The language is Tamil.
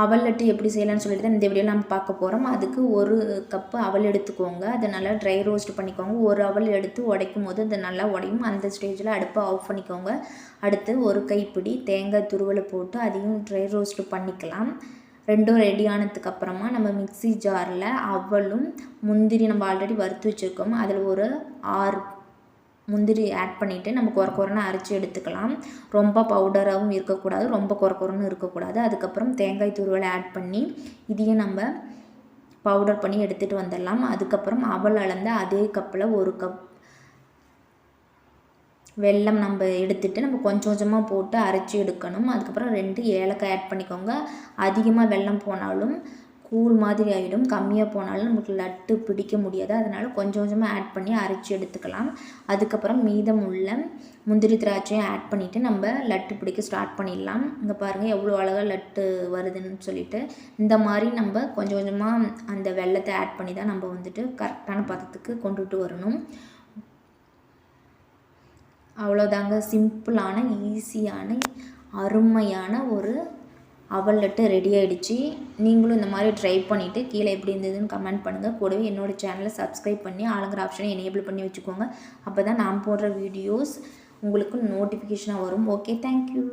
அவல் லட்டு எப்படி செய்யலாம்னு சொல்லிட்டு தான் இந்த வீடியோவில் நம்ம பார்க்க போகிறோம் அதுக்கு ஒரு கப்பு அவல் எடுத்துக்கோங்க. அதை நல்லா ட்ரை ரோஸ்ட் பண்ணிக்கோங்க. ஒரு அவல் எடுத்து உடைக்கும் போது அது நல்லா உடையும். அந்த ஸ்டேஜில் அடுப்பை ஆஃப் பண்ணிக்கோங்க. அடுத்து ஒரு கைப்பிடி தேங்காய் துருவலை போட்டு அதையும் ட்ரை ரோஸ்ட் பண்ணிக்கலாம். ரெண்டும் ரெடி ஆனதுக்கு அப்புறமா நம்ம மிக்ஸி ஜாரில் அவலும் முந்திரி நம்ம ஆல்ரெடி வறுத்து வச்சுருக்கோம். அதில் ஒரு ஆறு முந்திரி ஆட் பண்ணிவிட்டு நம்ம குறை கொரன்னு அரைச்சி எடுத்துக்கலாம். ரொம்ப பவுடராகவும் இருக்கக்கூடாது ரொம்ப குறை குறைன்னு இருக்கக்கூடாது. அதுக்கப்புறம் தேங்காய் துருவலை ஆட் பண்ணி இதையும் நம்ம பவுடர் பண்ணி எடுத்துகிட்டு வந்துடலாம். அதுக்கப்புறம் அவல் அளந்த அதே கப்பில் ஒரு கப் வெல்லம் நம்ம எடுத்துகிட்டு நம்ம கொஞ்சம் கொஞ்சமாக போட்டு அரைச்சி எடுக்கணும். அதுக்கப்புறம் ரெண்டு ஏலக்காய் ஆட் பண்ணிக்கோங்க. அதிகமாக வெல்லம் போனாலும் கூழ் மாதிரி ஆகிடும் கம்மியாக போனாலும் நமக்கு லட்டு பிடிக்க முடியாது. அதனால் கொஞ்சம் கொஞ்சமாக ஆட் பண்ணி அரைச்சி எடுத்துக்கலாம். அதுக்கப்புறம் மீதம் உள்ள முந்திரி திராட்சையும் ஆட் பண்ணிவிட்டு நம்ம லட்டு பிடிக்க ஸ்டார்ட் பண்ணிடலாம். இங்கே பாருங்கள் எவ்வளோ அழகாக லட்டு வருதுன்னு சொல்லிட்டு. இந்த மாதிரி நம்ம கொஞ்சம் கொஞ்சமாக அந்த வெள்ளத்தை ஆட் பண்ணி தான் நம்ம வந்துட்டு கரெக்டான பதத்துக்கு கொண்டுட்டு வரணும். அவ்வளோதாங்க சிம்பிளான ஈஸியான அருமையான ஒரு அவல் லட்டு ரெடி ஆகிடுச்சு நீங்களும் இந்த மாதிரி ட்ரை பண்ணிவிட்டு கீழே எப்படி இருந்ததுன்னு கமெண்ட் பண்ணுங்கள் கூடவே என்னோடய சேனலை சப்ஸ்கிரைப் பண்ணி ஆளுங்கிற ஆப்ஷனை எனேபிள் பண்ணி வச்சுக்கோங்க. அப்போ தான் நான் போடுற வீடியோஸ் உங்களுக்கு நோட்டிஃபிகேஷனாக வரும். Okay thank you